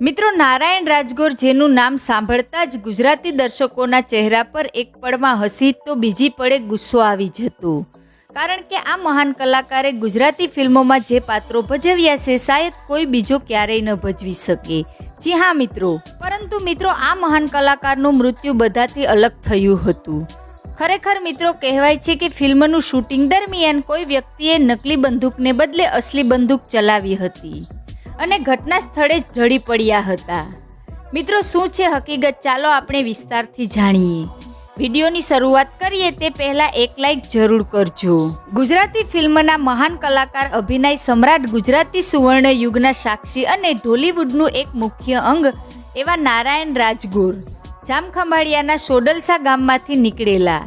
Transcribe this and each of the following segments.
મિત્રો નારાયણ રાજગોર જેનું નામ સાંભળતા જ ગુજરાતી દર્શકોના ચહેરા પર એક પળમાં હસી તો બીજી પળે ગુસ્સો આવી જતો. કારણ કે આ મહાન કલાકારે ગુજરાતી ફિલ્મોમાં જે પાત્રો ભજવ્યા છે, શાયદ કોઈ બીજો ક્યારેય ન ભજવી શકે. જી હા મિત્રો, પરંતુ મિત્રો આ મહાન કલાકારનું મૃત્યુ બધાથી અલગ થયું હતું. ખરેખર મિત્રો કહેવાય છે કે ફિલ્મનું શૂટિંગ દરમિયાન કોઈ વ્યક્તિએ નકલી બંદૂકને બદલે અસલી બંદૂક ચલાવી હતી. અને ઘટના સ્થળે ઝડી પડ્યા હતા. મિત્રો, શું છે હકીકત? ચાલો આપણે વિસ્તારથી જાણીએ. વિડીયોની શરૂઆત કરીએ તે પહેલાં એક લાઈક જરૂર કરજો. ગુજરાતી ફિલ્મના મહાન કલાકાર અભિનય સમ્રાટ ગુજરાતી સુવર્ણ યુગના સાક્ષી અને ઢોલીવુડનું એક મુખ્ય અંગ એવા નારાયણ રાજગોર, જામખંભાળિયાના સોડલસા ગામમાંથી નીકળેલા.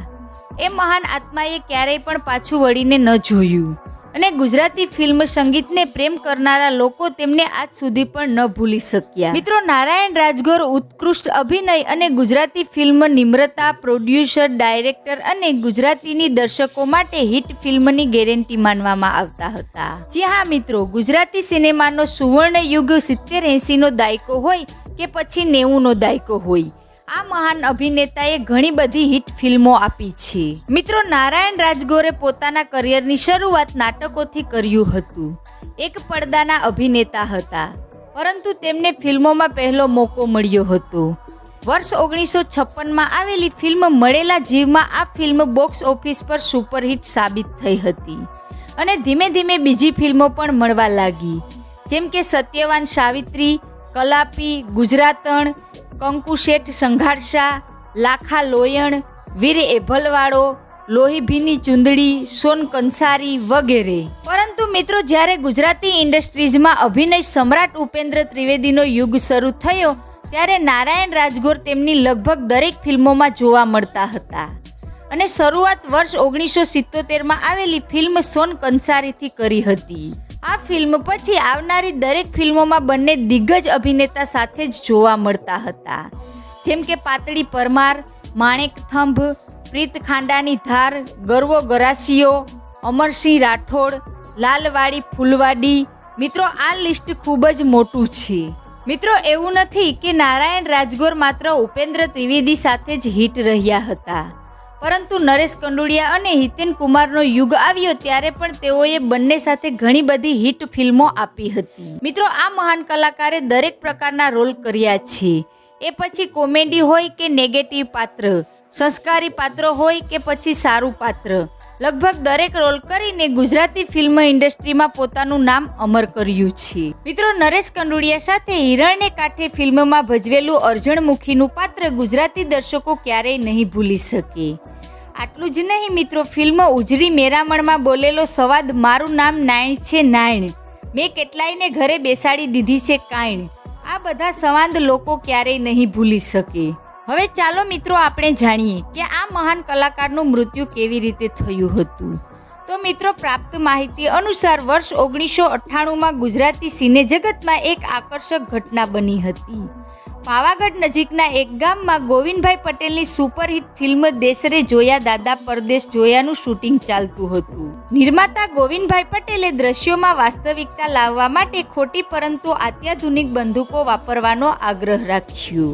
એ મહાન આત્માએ ક્યારેય પણ પાછું વળીને ન જોયું. અને ગુજરાતી ફિલ્મ સંગીતને પ્રેમ કરનારા લોકો તેમને આજ સુધી પણ ન ભૂલી શક્યા. મિત્રો, નારાયણ રાજગોર ઉત્કૃષ્ટ અભિનય અને Gujarati film Nimrata producer, director અને ગુજરાતીની દર્શકો માટે હિટ ફિલ્મની ગેરંટી માનવામાં આવતા હતા. જી હા, મિત્રો, ગુજરાતી સિનેમાનો સુવર્ણ યુગ સિત્તેર એંસીનો દાયકો હોય કે પછી નેવુંનો દાયકો હોય? આ મહાન અભિનેતાએ ઘણી બધી હિટ ફિલ્મો આપી છે. મિત્રો, નારાયણ રાજગોરે પોતાના કરિયરની શરૂઆત નાટકોથી કર્યું હતું. એક પડદાના અભિનેતા હતા, પરંતુ તેમને ફિલ્મોમાં પહેલો મોકો મળ્યો હતો. વર્ષ ઓગણીસો છપ્પનમાં આવેલી ફિલ્મ મળેલા જીવમાં આ ફિલ્મ બોક્સ ઓફિસ પર સુપરહિટ સાબિત થઈ હતી અને ધીમે ધીમે બીજી ફિલ્મો પણ મળવા લાગી. જેમ કે સત્યવાન સાવિત્રી કલાપી, ગુજરાતણ કંકુશેઠ સંઘારશા લાખા લોયણ, વીર એભલવાળો લોહીભીની ચુંદડી, સોન કંસારી વગેરે. પરંતુ મિત્રો, જ્યારે ગુજરાતી ઇન્ડસ્ટ્રીઝમાં અભિનય સમ્રાટ ઉપેન્દ્ર ત્રિવેદીનો યુગ શરૂ થયો, ત્યારે નારાયણ રાજગોર તેમની લગભગ દરેક ફિલ્મોમાં જોવા મળતા હતા. અને શરૂઆત વર્ષ ઓગણીસો સિત્તોતેરમાં આવેલી ફિલ્મ સોન કંસારીથી કરી હતી. આ ફિલ્મ પછી આવનારી દરેક ફિલ્મોમાં બંને દિગ્ગજ અભિનેતા સાથે જ જોવા મળતા હતા. જેમ કે પાતળી પરમાર, માણેક થંભ, પ્રીત ખાંડાની ધાર, ગરવો ગરાસીઓ અમરસિંહ રાઠોડ, લાલવાડી ફૂલવાડી. મિત્રો, આ લિસ્ટ ખૂબ જ મોટું છે. મિત્રો, એવું નથી કે નારાયણ રાજગોર માત્ર ઉપેન્દ્ર ત્રિવેદી સાથે જ હિટ રહ્યા હતા. પરંતુ નરેશ કંડુડિયા અને હિતેન કુમારનો યુગ આવ્યો ત્યારે પણ તેઓએ બંને સાથે ઘણી બધી હિટ ફિલ્મો આપી હતી. મિત્રો, આ મહાન કલાકારે દરેક પ્રકારના રોલ કર્યા છે. એ પછી કોમેડી હોય કે નેગેટિવ પાત્ર, સંસ્કારી પાત્ર હોય કે પછી સારું પાત્ર. લગભગ દરેક રોલ કરીને ગુજરાતી ફિલ્મ ઇન્ડસ્ટ્રીમાં પોતાનું નામ અમર કર્યું છે. મિત્રો, નરેશ કંડુડિયા સાથે હિરણને કાંઠે ફિલ્મમાં ભજવેલું અર્જણમુખીનું પાત્ર ગુજરાતી દર્શકો ક્યારેય નહીં ભૂલી શકે. આટલું જ નહીં, મિત્રો, ફિલ્મ ઉજરી મેરામણમાં બોલેલો સવાદ, મારું નામ નાયણ છે નાયણ. મેં કેટલાયને ઘરે બેસાડી દીધી છે કાયણ. આ બધા સંવાદ લોકો ક્યારેય નહીં ભૂલી શકે. હવે ચાલો મિત્રો આપણે જાણીએ કે આ મહાન કલાકારનું મૃત્યુ કેવી રીતે થયું હતું. તો મિત્રો પ્રાપ્ત માહિતી અનુસાર વર્ષ ઓગણીસો અઠ્ઠાણુંમાં ગુજરાતી સિને જગતમાં એક આકર્ષક ઘટના બની હતી. પાવાગઢ નજીકના એક ગામમાં ગોવિંદભાઈ પટેલની સુપરહિટ ફિલ્મ દેશરે જોયા દાદા પરદેશ જોયાનું શૂટિંગ ચાલતું હતું. નિર્માતા ગોવિંદભાઈ પટેલે દ્રશ્યોમાં વાસ્તવિકતા લાવવા માટે ખોટી પરંતુ અત્યાધુનિક બંદૂકો વાપરવાનો આગ્રહ રાખ્યો.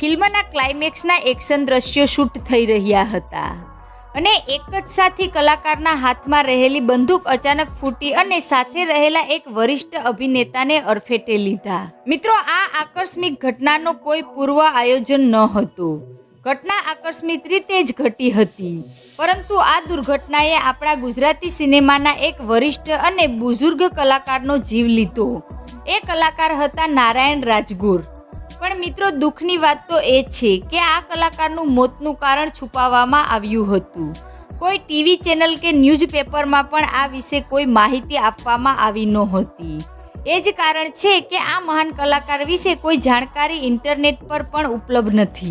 ફિલ્મના ક્લાઇમેક્સના એક્શન દ્રશ્યો શૂટ થઈ રહ્યા હતા. અને એક જ સાથી કલાકારના હાથમાં રહેલી બંદૂક અચાનક ફૂટી અને સાથે રહેલા એક વરિષ્ઠ અભિનેતાને અરફેટે લીધા. મિત્રો, આ આકસ્મિક ઘટનાનો કોઈ પૂર્વ આયોજન ન હતું. ઘટના આકસ્મિક રીતે જ ઘટી હતી. પરંતુ આ દુર્ઘટનાએ આપણા ગુજરાતી સિનેમાના એક વરિષ્ઠ અને બુઝુર્ગ કલાકારનો જીવ લીધો. એ કલાકાર હતા નારાયણ રાજગોર. પણ મિત્રો, દુઃખની વાત તો એ છે કે આ કલાકારનું મોતનું કારણ છુપાવવામાં આવ્યું હતું. કોઈ ટીવી ચેનલ કે ન્યૂઝપેપરમાં પણ આ વિશે કોઈ માહિતી આપવામાં આવી નહોતી. એ જ કારણ છે કે આ મહાન કલાકાર વિશે કોઈ જાણકારી ઇન્ટરનેટ પર પણ ઉપલબ્ધ નથી.